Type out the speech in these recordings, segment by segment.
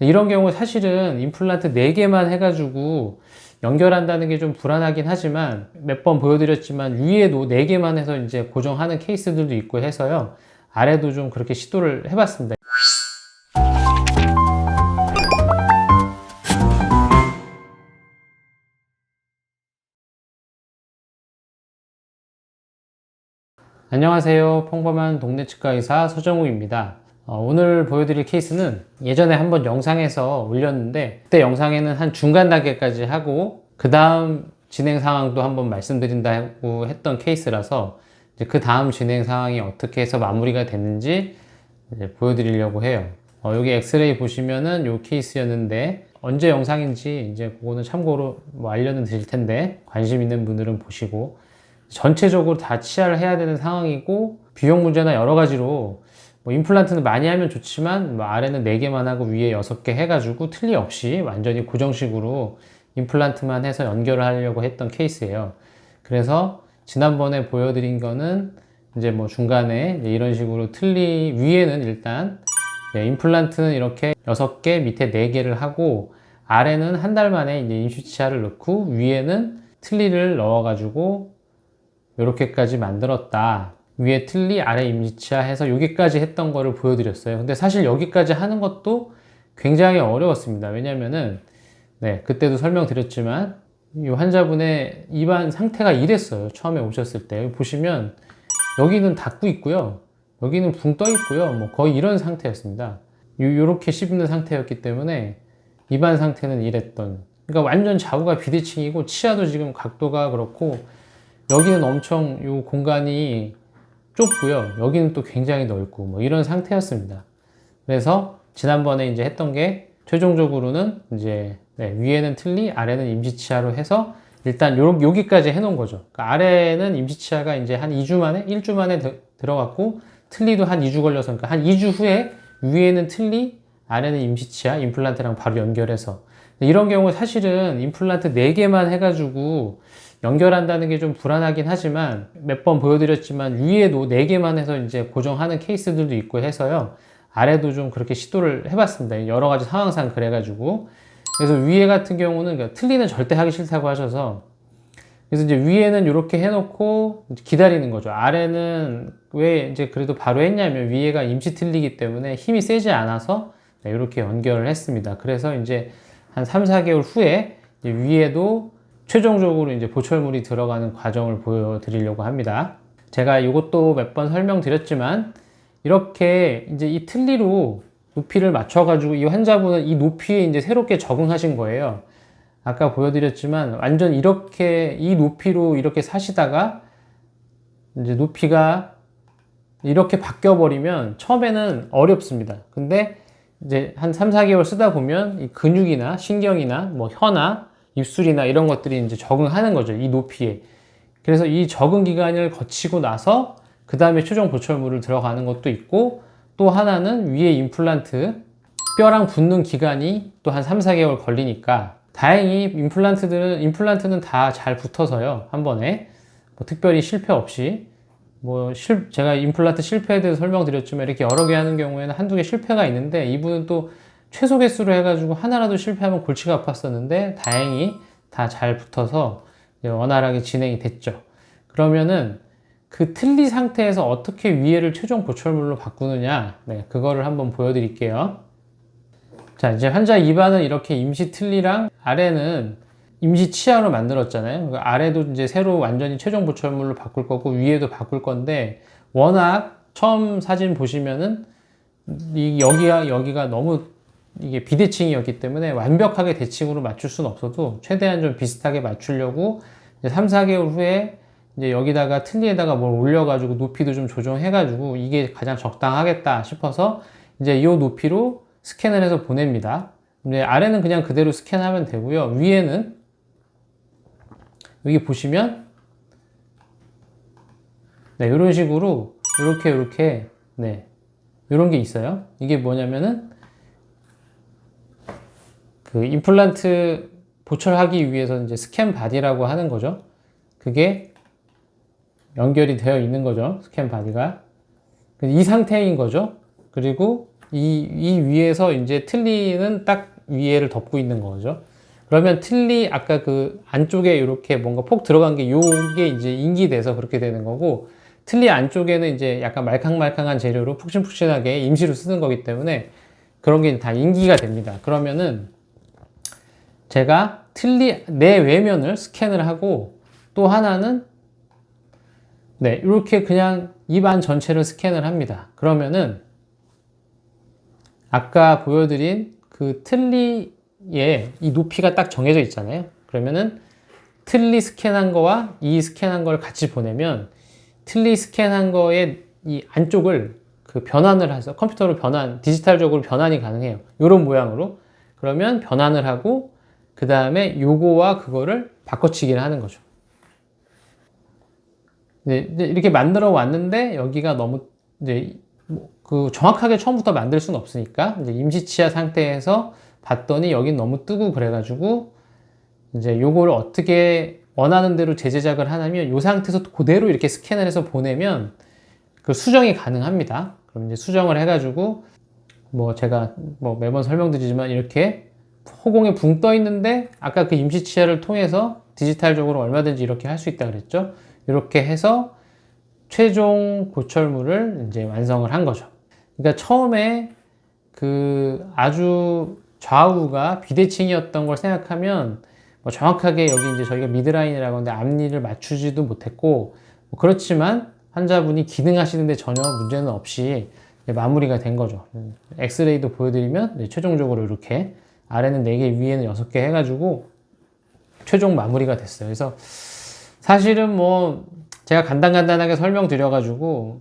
이런 경우 사실은 임플란트 4개만 해가지고 연결한다는 게 좀 불안하긴 하지만 몇 번 보여드렸지만 위에도 4개만 해서 이제 고정하는 케이스들도 있고 해서요. 아래도 좀 그렇게 시도를 해봤습니다. 안녕하세요. 평범한 동네 치과 의사 서정우입니다. 어, 오늘 보여드릴 케이스는 예전에 한번 영상에서 올렸는데 그때 영상에는 한 중간 단계까지 하고 그 다음 진행 상황도 한번 말씀드린다고 했던 케이스라서 그 다음 진행 상황이 어떻게 해서 마무리가 됐는지 보여드리려고 해요. 어, 여기 엑스레이 보시면은 요 케이스였는데 언제 영상인지 이제 그거는 참고로 뭐 알려는 드릴 텐데 관심 있는 분들은 보시고 전체적으로 다 치아를 해야 되는 상황이고 비용 문제나 여러 가지로 뭐 임플란트는 많이 하면 좋지만 뭐 아래는 4개만 하고 위에 6개 해가지고 틀리 없이 완전히 고정식으로 임플란트만 해서 연결을 하려고 했던 케이스예요. 그래서 지난번에 보여드린 거는 이제 뭐 중간에 이런 식으로 틀리 위에는 일단 네, 임플란트는 이렇게 6개 밑에 4개를 하고 아래는 한 달 만에 이제 임시치아를 넣고 위에는 틀니를 넣어가지고 이렇게까지 만들었다. 위에 틀니, 아래 임시치아 해서 여기까지 했던 거를 보여드렸어요. 근데 사실 여기까지 하는 것도 굉장히 어려웠습니다. 왜냐면은, 네, 그때도 설명드렸지만, 이 환자분의 입안 상태가 이랬어요. 처음에 오셨을 때. 보시면, 여기는 닫고 있고요. 여기는 붕 떠 있고요. 뭐 거의 이런 상태였습니다. 요, 요렇게 씹는 상태였기 때문에, 입안 상태는 이랬던. 그러니까 완전 좌우가 비대칭이고, 치아도 지금 각도가 그렇고, 여기는 엄청 이 공간이 좁고요. 여기는 또 굉장히 넓고 뭐 이런 상태였습니다. 그래서 지난번에 이제 했던 게 최종적으로는 이제 네, 위에는 틀니, 아래는 임시치아로 해서 일단 요, 여기까지 해놓은 거죠. 그러니까 아래는 임시치아가 이제 한 2주 만에, 1주 만에 드, 들어갔고 틀니도 한 2주 걸려서 그러니까 한 2주 후에 위에는 틀니, 아래는 임시치아, 임플란트랑 바로 연결해서 이런 경우 사실은 임플란트 4개만 해가지고 연결한다는 게 좀 불안하긴 하지만 몇 번 보여드렸지만 위에도 4개만 해서 이제 고정하는 케이스들도 있고 해서요. 아래도 좀 그렇게 시도를 해봤습니다. 여러 가지 상황상 그래가지고. 그래서 위에 같은 경우는 그러니까 틀리는 절대 하기 싫다고 하셔서 그래서 이제 위에는 이렇게 해놓고 기다리는 거죠. 아래는 왜 이제 그래도 바로 했냐면 위에가 임시 틀리기 때문에 힘이 세지 않아서 이렇게 연결을 했습니다. 그래서 이제 한 3, 4개월 후에 위에도 최종적으로 이제 보철물이 들어가는 과정을 보여드리려고 합니다. 제가 이것도 몇 번 설명드렸지만 이렇게 이제 이 틀니로 높이를 맞춰가지고 이 환자분은 이 높이에 이제 새롭게 적응하신 거예요. 아까 보여드렸지만 완전 이렇게 이 높이로 이렇게 사시다가 이제 높이가 이렇게 바뀌어 버리면 처음에는 어렵습니다. 근데 이제 한 3, 4개월 쓰다 보면 이 근육이나 신경이나 뭐 혀나 입술이나 이런 것들이 이제 적응하는 거죠. 이 높이에. 그래서 이 적응 기간을 거치고 나서 그 다음에 최종 보철물을 들어가는 것도 있고 또 하나는 위에 임플란트 뼈랑 붙는 기간이 또 한 3, 4개월 걸리니까 다행히 임플란트들은 임플란트는 다 잘 붙어서요. 한 번에 뭐 특별히 실패 없이 뭐 실, 제가 임플란트 실패에 대해서 설명드렸지만 이렇게 여러 개 하는 경우에는 한두 개 실패가 있는데 이분은 또 최소 개수로 해가지고 하나라도 실패하면 골치가 아팠었는데 다행히 다 잘 붙어서 원활하게 진행이 됐죠. 그러면은 그 틀니 상태에서 어떻게 위에를 최종 보철물로 바꾸느냐, 네, 그거를 한번 보여드릴게요. 자, 이제 환자 입안은 이렇게 임시 틀니랑 아래는 임시 치아로 만들었잖아요. 그 아래도 이제 새로 완전히 최종 보철물로 바꿀 거고 위에도 바꿀 건데 워낙 처음 사진 보시면은 이 여기가 여기가 너무 이게 비대칭이었기 때문에 완벽하게 대칭으로 맞출 수는 없어도 최대한 좀 비슷하게 맞추려고 이제 3, 4개월 후에 이제 여기다가 틀니에다가 뭘 올려가지고 높이도 좀 조정해가지고 이게 가장 적당하겠다 싶어서 이제 이 높이로 스캔을 해서 보냅니다. 이제 아래는 그냥 그대로 스캔하면 되고요. 위에는 여기 보시면 네, 이런 식으로 이렇게 이렇게 네, 이런 게 있어요. 이게 뭐냐면은 그 임플란트 보철하기 위해서 이제 스캔 바디라고 하는 거죠. 그게 연결이 되어 있는 거죠. 스캔 바디가. 이 상태인 거죠. 그리고 이, 이 위에서 이제 틀니는 딱 위에를 덮고 있는 거죠. 그러면 틀니 아까 그 안쪽에 이렇게 뭔가 폭 들어간 게 요게 이제 인기돼서 그렇게 되는 거고 틀니 안쪽에는 이제 약간 말캉말캉한 재료로 푹신푹신하게 임시로 쓰는 거기 때문에 그런 게 다 인기가 됩니다. 그러면은 제가 틀니 내 외면을 스캔을 하고 또 하나는 네 이렇게 그냥 입안 전체를 스캔을 합니다. 그러면은 아까 보여드린 그 틀니의 이 높이가 딱 정해져 있잖아요. 그러면은 틀니 스캔한 거와 이 스캔한 걸 같이 보내면 틀니 스캔한 거의 이 안쪽을 그 변환을 해서 컴퓨터로 변환, 디지털적으로 변환이 가능해요. 이런 모양으로. 그러면 변환을 하고 그 다음에 요거와 그거를 바꿔치기를 하는 거죠. 네, 이렇게 만들어 왔는데 여기가 너무 이제 뭐그 정확하게 처음부터 만들 수는 없으니까 이제 임시치하 상태에서 봤더니 여긴 너무 뜨고 그래가지고 이제 요거를 어떻게 원하는 대로 재제작을 하냐면 요 상태에서 그대로 이렇게 스캔을 해서 보내면 그 수정이 가능합니다. 그럼 이제 수정을 해가지고 뭐 제가 뭐 매번 설명드리지만 이렇게 허공에 붕 떠 있는데 아까 그 임시 치하를 통해서 디지털적으로 얼마든지 이렇게 할 수 있다 그랬죠. 이렇게 해서 최종 고철물을 이제 완성을 한 거죠. 그러니까 처음에 그 아주 좌우가 비대칭이었던 걸 생각하면 뭐 정확하게 여기 이제 저희가 미드라인이라고 하는데 앞니를 맞추지도 못했고 뭐 그렇지만 환자분이 기능하시는데 전혀 문제는 없이 마무리가 된 거죠. 엑스레이도 보여드리면 네, 최종적으로 이렇게 아래는 4개, 위에는 6개 해가지고 최종 마무리가 됐어요. 그래서 사실은 뭐 제가 간단간단하게 설명드려가지고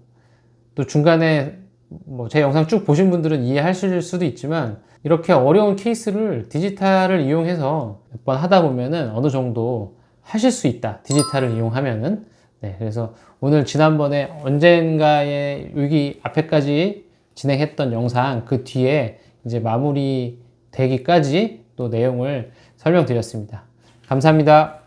또 중간에 뭐 제 영상 쭉 보신 분들은 이해하실 수도 있지만 이렇게 어려운 케이스를 디지털을 이용해서 몇 번 하다 보면은 어느 정도 하실 수 있다. 디지털을 이용하면은. 네, 그래서 오늘 지난번에 언젠가에 여기 앞에까지 진행했던 영상 그 뒤에 이제 마무리 되기까지 또 내용을 설명드렸습니다. 감사합니다.